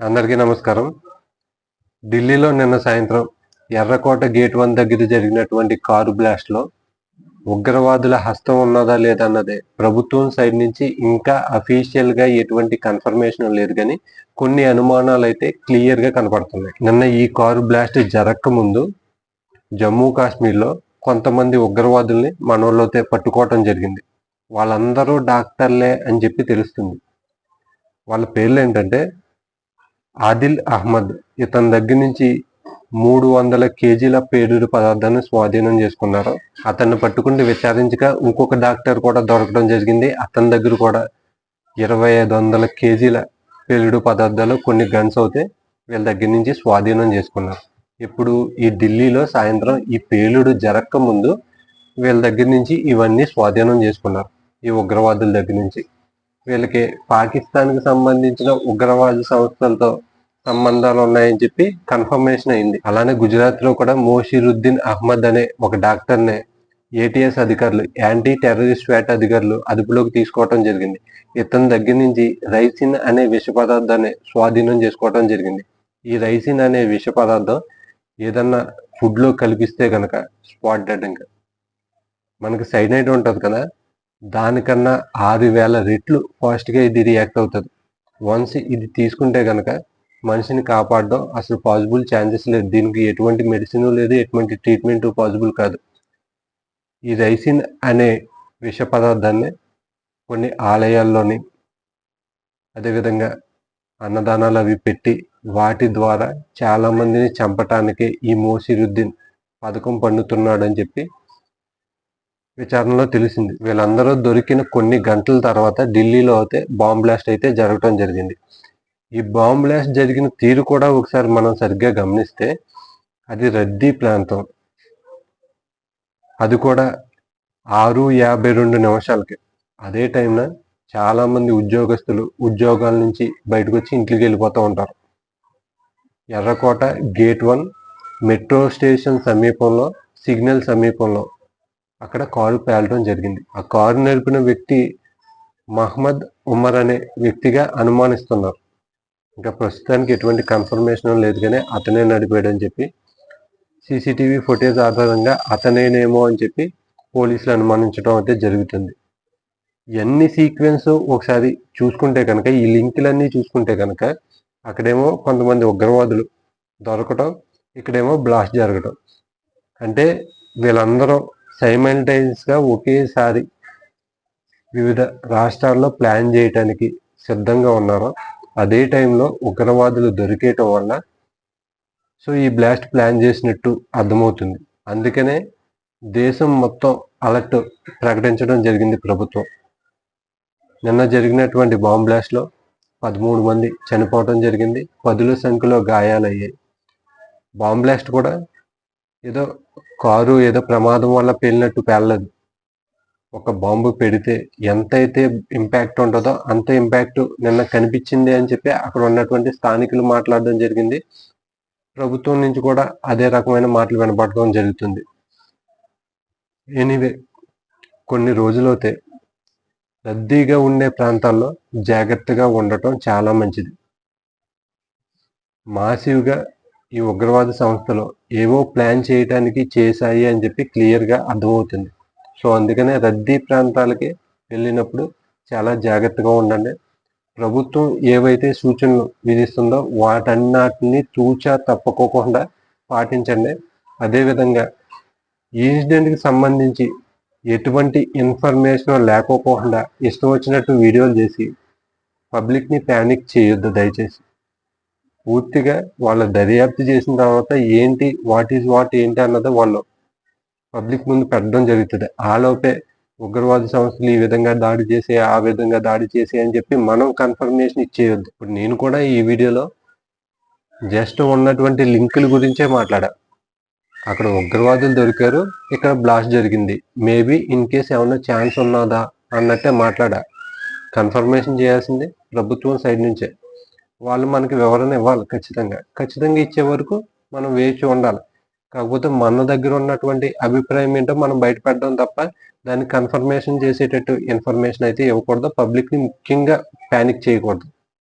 అందరికీ నమస్కారం. ఢిల్లీలో నిన్న సాయంత్రం ఎర్రకోట గేట్ వన్ దగ్గర జరిగినటువంటి కారు బ్లాస్ట్లో ఉగ్రవాదుల హస్తం ఉన్నదా లేదా అన్నదే ప్రభుత్వం సైడ్ నుంచి ఇంకా అఫీషియల్గా ఎటువంటి కన్ఫర్మేషన్ లేదు కానీ కొన్ని అనుమానాలు అయితే క్లియర్గా కనపడుతున్నాయి. నిన్న ఈ కారు బ్లాస్ట్ జరగకముందు జమ్మూ కాశ్మీర్లో కొంతమంది ఉగ్రవాదుల్ని మనోళ్ళతో పట్టుకోవటం జరిగింది. వాళ్ళందరూ డాక్టర్లే అని చెప్పి తెలుస్తుంది. వాళ్ళ పేర్లు ఏంటంటే ఆదిల్ అహ్మద్ ఇతని దగ్గర నుంచి మూడు వందల కేజీల పేలుడు పదార్థాన్ని స్వాధీనం చేసుకున్నారు. అతన్ని పట్టుకుంటే విచారించగా ఇంకొక డాక్టర్ కూడా దొరకడం జరిగింది. అతని దగ్గర కూడా ఇరవై ఐదు వందల కేజీల పేలుడు పదార్థాలు కొన్ని గన్స్ అయితే వీళ్ళ దగ్గర నుంచి స్వాధీనం చేసుకున్నారు. ఇప్పుడు ఈ ఢిల్లీలో సాయంత్రం ఈ పేలుడు జరగక ముందు వీళ్ళ దగ్గర నుంచి ఇవన్నీ స్వాధీనం చేసుకున్నారు. ఈ ఉగ్రవాదుల దగ్గర నుంచి. వీళ్ళకి పాకిస్తాన్కి సంబంధించిన ఉగ్రవాద సంస్థలతో సంబంధాలు ఉన్నాయని చెప్పి కన్ఫర్మేషన్ అయింది. అలానే గుజరాత్లో కూడా మోషిరుద్దీన్ అహ్మద్ అనే ఒక డాక్టర్నే ఏటీఎస్ అధికారులు యాంటీ టెర్రరిస్ట్ వేట అధికారులు అదుపులోకి తీసుకోవడం జరిగింది. ఇతని దగ్గర నుంచి రైసిన్ అనే విష పదార్థాన్ని స్వాధీనం చేసుకోవడం జరిగింది. ఈ రైసిన్ అనే విష పదార్థం ఏదన్నా ఫుడ్లో కల్పిస్తే కనుక స్పాట్ డెడ్ ఇంకా. మనకి సైనైడ్ ఉంటుంది కదా? దానికన్నా ఆరు వేల రెట్లు ఫాస్ట్గా ఇది రియాక్ట్ అవుతుంది. వన్స్ ఇది తీసుకుంటే కనుక మనిషిని కాపాడడం అసలు పాసిబుల్ ఛాన్సెస్ లేదు. దీనికి ఎటువంటి మెడిసిన్ లేదు ఎటువంటి ట్రీట్మెంట్ పాసిబుల్ కాదు. ఈ రైసిన్ అనే విష పదార్థాన్ని కొన్ని ఆలయాల్లోని అదేవిధంగా అన్నదానాలు అవి పెట్టి వాటి ద్వారా చాలామందిని చంపటానికి ఈ మోసిరుద్దీన్ పథకం పన్నుతున్నాడని చెప్పి విచారణలో తెలిసింది. వీళ్ళందరూ దొరికిన కొన్ని గంటల తర్వాత ఢిల్లీలో అయితే బాంబ్ బ్లాస్ట్ అయితే జరగటం జరిగింది. ఈ బాంబ్ బ్లాస్ట్ జరిగిన తీరు కూడా ఒకసారి మనం సరిగ్గా గమనిస్తే అది రద్దీ ప్రాంతం. అది కూడా ఆరు యాభై రెండు నిమిషాలకి. అదే టైంన చాలామంది ఉద్యోగస్తులు ఉద్యోగాల నుంచి బయటకు వచ్చి ఇంటికి వెళ్ళిపోతూ ఉంటారు. ఎర్రకోట గేట్ వన్ మెట్రో స్టేషన్ సమీపంలో సిగ్నల్ సమీపంలో అక్కడ కారు పేలడం జరిగింది. ఆ కారు నడిపిన వ్యక్తి మహమ్మద్ ఉమర్ అనే వ్యక్తిగా అనుమానిస్తున్నారు. ఇంకా ప్రస్తుతానికి ఎటువంటి కన్ఫర్మేషన్ లేదు కానీ అతనే నడిపాడని చెప్పి సీసీటీవీ ఫుటేజ్ ఆధారంగా అతనేనేమో అని చెప్పి పోలీసులు అనుమానించడం అయితే జరుగుతుంది. ఎన్ని సీక్వెన్స్ ఒకసారి చూసుకుంటే కనుక ఈ లింకులన్నీ చూసుకుంటే కనుక అక్కడేమో కొంతమంది ఉగ్రవాదులు దొరకటం ఇక్కడేమో బ్లాస్ట్ జరగటం. అంటే వీళ్ళందరూ సైమల్టైన్స్గా ఒకేసారి వివిధ రాష్ట్రాల్లో ప్లాన్ చేయటానికి సిద్ధంగా ఉన్నారు. అదే టైంలో ఉగ్రవాదులు దొరికేయటం వల్ల సో ఈ బ్లాస్ట్ ప్లాన్ చేసినట్టు అర్థమవుతుంది. అందుకనే దేశం మొత్తం అలర్ట్ ప్రకటించడం జరిగింది ప్రభుత్వం. నిన్న జరిగినటువంటి బాంబ్ బ్లాస్ట్లో పదమూడు మంది చనిపోవడం జరిగింది. పదుల సంఖ్యలో గాయాలయ్యాయి. బాంబ్ బ్లాస్ట్ కూడా ఏదో కారు ఏదో ప్రమాదం వల్ల పేలినట్టు పేలదు ఒక బాంబు పెడితే ఎంతైతే ఇంపాక్ట్ ఉంటుందో అంత ఇంపాక్ట్ నిన్న కనిపించింది అని చెప్పి అక్కడ ఉన్నటువంటి స్థానికులు మాట్లాడడం జరిగింది. ప్రభుత్వం నుంచి కూడా అదే రకమైన మాటలు వినపడడం జరుగుతుంది. ఎనీవే కొన్ని రోజులైతే రద్దీగా ఉండే ప్రాంతాల్లో జాగ్రత్తగా ఉండటం చాలా మంచిది. మాసివ్గా ఈ ఉగ్రవాద సంస్థలు ఏవో ప్లాన్ చేయడానికి చేశాయి అని చెప్పి క్లియర్గా అర్థమవుతుంది. సో అందుకనే రద్దీ ప్రాంతాలకి వెళ్ళినప్పుడు చాలా జాగ్రత్తగా ఉండండి. ప్రభుత్వం ఏవైతే సూచనలు విధిస్తుందో వాటన్నిటిని తూచా తప్పకోకుండా పాటించండి. అదేవిధంగా ఇన్సిడెంట్కి సంబంధించి ఎటువంటి ఇన్ఫర్మేషన్ లేకోకుండా ఇష్టం వచ్చినట్టు వీడియోలు చేసి పబ్లిక్ని ప్యానిక్ చేయొద్దు దయచేసి. పూర్తిగా వాళ్ళ దర్యాప్తు చేసిన తర్వాత ఏంటి వాట్ ఈజ్ వాట్ ఏంటి అన్నది వాళ్ళు పబ్లిక్ ముందు పెట్టడం జరుగుతుంది. ఆలోపే ఉగ్రవాద సంస్థలు ఈ విధంగా దాడి చేసే ఆ విధంగా దాడి చేసే అని చెప్పి మనం కన్ఫర్మేషన్ ఇచ్చేయొద్దు. ఇప్పుడు నేను కూడా ఈ వీడియోలో జస్ట్ ఉన్నటువంటి లింకుల గురించే మాట్లాడా. అక్కడ ఉగ్రవాదులు దొరికారు ఇక్కడ బ్లాస్ట్ జరిగింది. మేబీ ఇన్ కేస్ ఏమైనా ఛాన్స్ ఉన్నదా అన్నట్టే మాట్లాడా. కన్ఫర్మేషన్ చేయాల్సింది ప్రభుత్వం సైడ్ నుంచే. వాళ్ళు మనకి వివరణ ఇవ్వాలి ఖచ్చితంగా. ఖచ్చితంగా ఇచ్చే వరకు మనం వేచి ఉండాలి. కాకపోతే మన దగ్గర ఉన్నటువంటి అభిప్రాయం ఏంటో మనం బయటపెట్టడం తప్ప దాన్ని కన్ఫర్మేషన్ చేసేటట్టు ఇన్ఫర్మేషన్ అయితే ఇవ్వకూడదు. పబ్లిక్ని ముఖ్యంగా ప్యానిక్ చేయకూడదు.